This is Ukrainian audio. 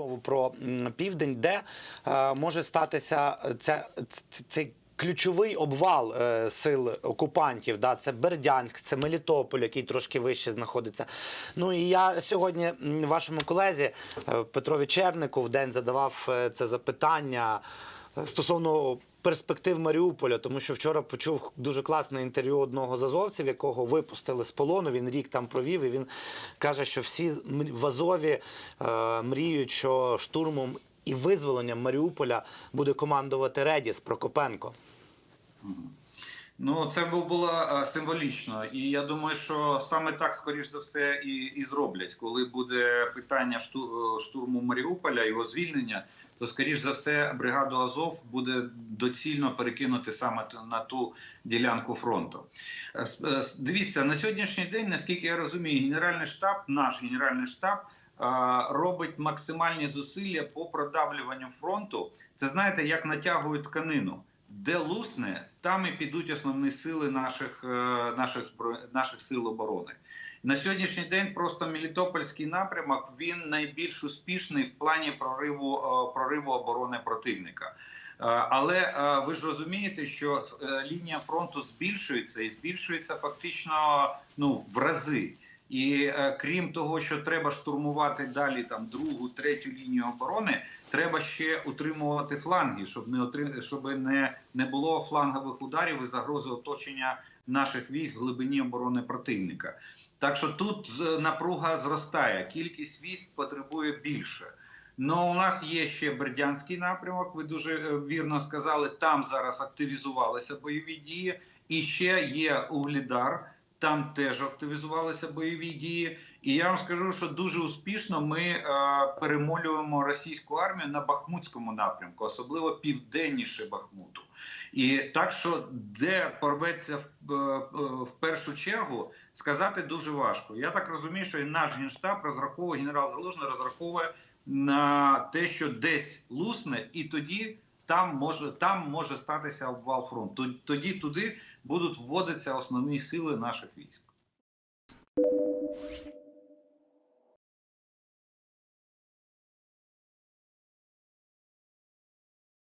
розмову про південь, де е, може статися ця, цей ключовий обвал е, сил окупантів. Да? Це Бердянськ, це Мелітополь, який трошки вище знаходиться. Ну і я сьогодні вашому колезі е, Петрові Чернику в день задавав е, це запитання е, стосовно. Перспектив Маріуполя, тому що вчора почув дуже класне інтерв'ю одного з азовців, якого випустили з полону. Він рік там провів, і він каже, що всі в Азові е, мріють, що штурмом і визволенням Маріуполя буде командувати Редіс Прокопенко. Ну, це бу- було е, символічно, і я думаю, що саме так, скоріш за все, і, і зроблять. Коли буде питання е, штурму Маріуполя, його звільнення, то скоріш за все бригаду Азов буде доцільно перекинути саме на ту ділянку фронту. Е, Дивіться на сьогоднішній день, наскільки я розумію, генеральний штаб, наш генеральний штаб. Робить максимальні зусилля по продавлюванню фронту. Це знаєте, як натягують тканину де лусне, там і підуть основні сили наших, е, наших, збро... наших сил оборони. На сьогоднішній день просто Мелітопольський напрямок він найбільш успішний в плані прориву, е, прориву оборони противника. Е, Але ви ж розумієте, що лінія фронту збільшується і збільшується фактично ну, в рази. І е, крім того, що треба штурмувати далі там другу, третю лінію оборони, треба ще утримувати фланги, щоб не отрим... щоб не, не було флангових ударів і загрози оточення наших військ в глибині оборони противника. Так що тут е, напруга зростає, кількість військ потребує більше. Ну, у нас є ще Бердянський напрямок. Ви дуже е, вірно сказали. Там зараз активізувалися бойові дії, і ще є Углідар. Там теж активізувалися бойові дії, і я вам скажу, що дуже успішно ми е, перемолюємо російську армію на Бахмутському напрямку, особливо південніше Бахмуту. І так, що де порветься в, е, е, в першу чергу, сказати дуже важко. Я так розумію, що і наш генштаб розраховує генерал Залужний розраховує на те, що десь лусне, і тоді там може там може статися обвал фронту. Тоді туди будуть вводитися основні сили наших військ.